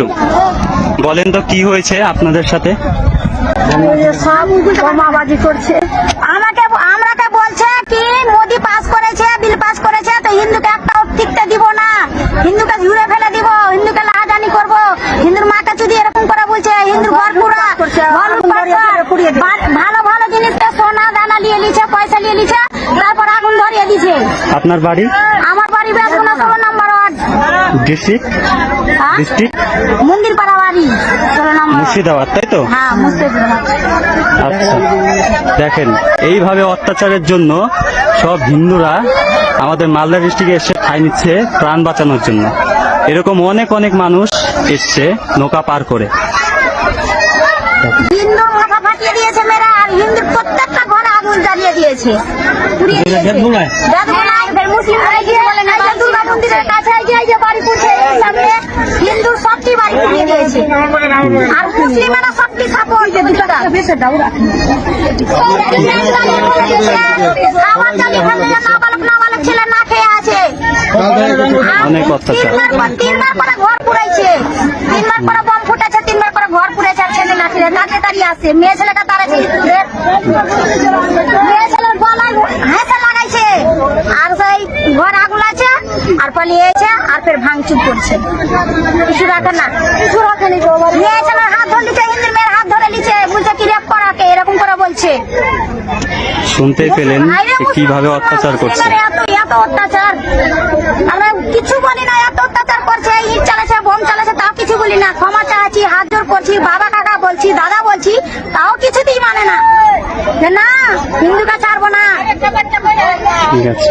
একটু বলেন তো কি হয়েছে আপনাদের সাথে? সব বোমাবাজি করছে। আমাকে আমরাকে বলছে কি মোদি পাস করেছে বিল পাস করেছে তো হিন্দুকে একটাও টিকতে দিব না। হিন্দুকে ঝুড়ে ফেলে দিব হিন্দুকে লাহাজানি করব। হিন্দুর মাকে যদি এরকম করে বলছে হিন্দুর ঘর পুরা। ভালো ভালো জিনিসটা সোনা দানা নিয়ে নিছে পয়সা নিয়ে নিছে তারপর আগুন ধরিয়ে দিছে আপনার বাড়ি? আমার বাড়ি ষোলো নম্বর ওয়ার্ড। ডিস্ট্রিক্ট? ডিস্ট্রিক্ট মন্দির পাড়া বাড়ি। মুর্শিদাবাদ তাই তো? হ্যাঁ আচ্ছা। দেখেন এইভাবে অত্যাচারের জন্য সব হিন্দুরা আমাদের মালদা ডিস্ট্রিক্টে এসে ঠাই নিচ্ছে প্রাণ বাঁচানোর জন্য। এরকম অনেক অনেক মানুষ এসছে নৌকা পার করে। হিন্দু মাথা ফাটিয়ে দিয়েছে মেয়েরা আর হিন্দুর প্রত্যেকটা ঘরে আগুন জ্বালিয়ে দিয়েছে। কাছে যে বাড়ি সামনে হিন্দুর সবটি বাড়ি পুড়িয়ে দিয়েছে। আর মুসলিমেরা সবটি সাপোর্ট আছে অনেক অত্যাচার। তিনবার পর- করে ঘর পুড়াইছে। তিনবার করে বম ফুটেছে তিনবার করে ঘর পুড়েছে আর ছেলে না খেলে তাকে তাড়িয়ে আসছে মেয়ে তাড়াচ্ছে স্কুলের মেয়ে ছেলের গলায় হেসে লাগাইছে আর সেই ঘর আগুন আছে আর পালিয়েছে আর ফের ভাঙচুর করছে। কিছু রাখে না। কিছু রাখে নি ছেলের হাত ধরে নিচ্ছে হিন্দির মেয়ের হাত ধরে নিচ্ছে বলছে কি রেপ করাকে এরকম করে বলছে। শুনতেই পেলেন কীভাবে অত্যাচার করছে? এত অত্যাচার। আমরা কিছু বলি না এত অত্যাচার করছে। ইট চালাচ্ছে বোম চালাচ্ছে তাও কিছু বলি না। ক্ষমা চাচ্ছি হাত জোর করছি বাবা কাকা বলছি দাদা বলছি তাও কিছুতেই মানে না। না হিন্দুকে ছাড়বো না। ঠিক আছে।